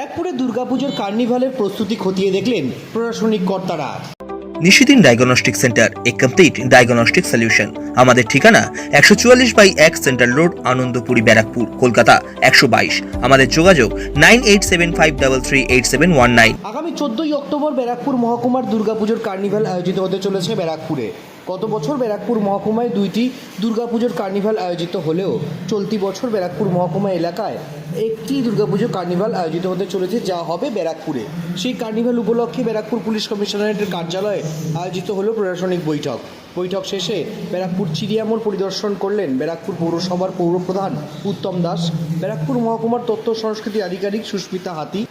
ব্যারাকপুরে দুর্গাপুজোর কার্নিভালের প্রস্তুতি খতিয়ে দেখলেন প্রশাসনিক কর্তারা। নিশিদিন ডায়াগনস্টিক সেন্টার এ কমপ্লিট ডায়াগনস্টিক সলিউশন। আমাদের ঠিকানা একশো চুয়াল্লিশ বাই এক সেন্ট্রাল রোড আনন্দপুরি ব্যারাকপুর কলকাতা একশো বাইশ। আমাদের যোগাযোগ nine eight seven five double three eight seven one nine. আগামী চোদ্দই অক্টোবর ব্যারাকপুর মহকুমার দুর্গাপুজোর কার্নিভাল আয়োজিত হতে চলেছে ব্যারাকপুরে। গত বছর ব্যারাকপুর মহকুমায় দুইটি দুর্গাপুজোর কার্নিভাল আয়োজিত হলেও চলতি বছর ব্যারাকপুর মহকুমা এলাকায় একটি দুর্গাপুজো কার্নিভাল আয়োজিত হতে চলেছে, যা হবে ব্যারাকপুরে। সেই কার্নিভাল উপলক্ষে ব্যারাকপুর পুলিশ কমিশনারেটের কার্যালয়ে আয়োজিত হলো প্রশাসনিক বৈঠক। বৈঠক শেষে ব্যারাকপুর চিড়িয়ামোড় পরিদর্শন করলেন ব্যারাকপুর পৌরসভার পৌরপ্রধান উত্তম দাস। ব্যারাকপুর মহকুমার তথ্য সংস্কৃতি আধিকারিক সুস্মিতা হাতি,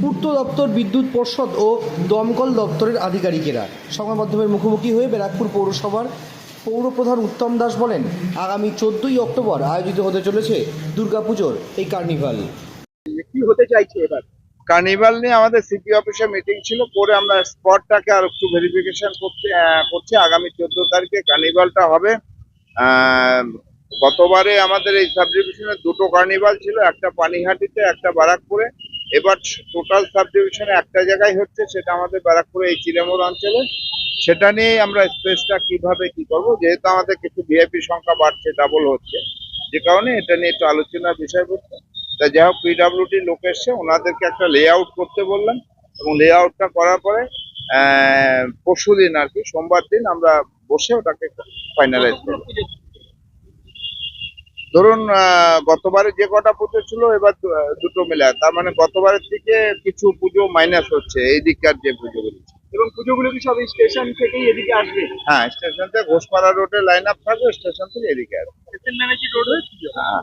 পূর্ত দপ্তর বিদ্যুৎ পর্ষদ ও দমকল দপ্তরের আধিকারিকেরা। সংবাদ মাধ্যমের মুখোমুখি হয়ে ব্যারাকপুর পৌরসভার পৌরপ্রধান উত্তম দাস বলেন, আগামী চোদ্দই অক্টোবর আয়োজিত হতে চলেছে দুর্গাপুজোর এই কার্নিভাল। কি হতে চাইছে এবার? কার্নিভাল নিয়ে আমাদের সিপি অফিসে মিটিং ছিল, করে আমরা স্পটটাকে আর একটু ভেরিফিকেশন করতে করছি। আগামী চোদ্দ তারিখে কার্নিভালটা হবে। গতবারে আমাদের এই সাব ডিভিশনে দুটো কার্নিভাল ছিল, একটা পানিহাটিতে, একটা বারাকপুরে। এবার টোটাল সাব ডিভিশনে একটা জায়গায় হচ্ছে, সেটা আমাদের বারাকপুরে এই চিরামোড় অঞ্চলে। সেটা নিয়ে আমরা স্পেসটা কীভাবে কি করব, যেহেতু আমাদের কিছু ভিআইপি সংখ্যা বাড়ছে ডাবল হচ্ছে। যে কারণে এটা নিয়ে একটু আলোচনার বিষয় বিষয়বস্তু। তা যাই হোক পিডাব্লিউডি লোক এসছে ওনাদেরকে একটা লে আউট করতে বললাম এবং লে আউটটা করার পরে পরশু দিন আর কি সোমবার দিন আমরা বসে ওটাকে ফাইনালাইজ করব। ধরুন গতবারে যে কটা পুজো ছিল এবার দুটো মিলে তার মানে গতবারের থেকে কিছু পুজো মাইনাস হচ্ছে এই দিককার যে পুজোগুলো। এবং পুজোগুলো কি সব স্টেশন থেকেই এদিকে আসবে? হ্যাঁ স্টেশন থেকে ঘোষপাড়া রোডে লাইন আপ থাকবে স্টেশন থেকে এদিকে আসবে। স্টেশন ম্যানেজার রোড হয়ে পুজো হ্যাঁ।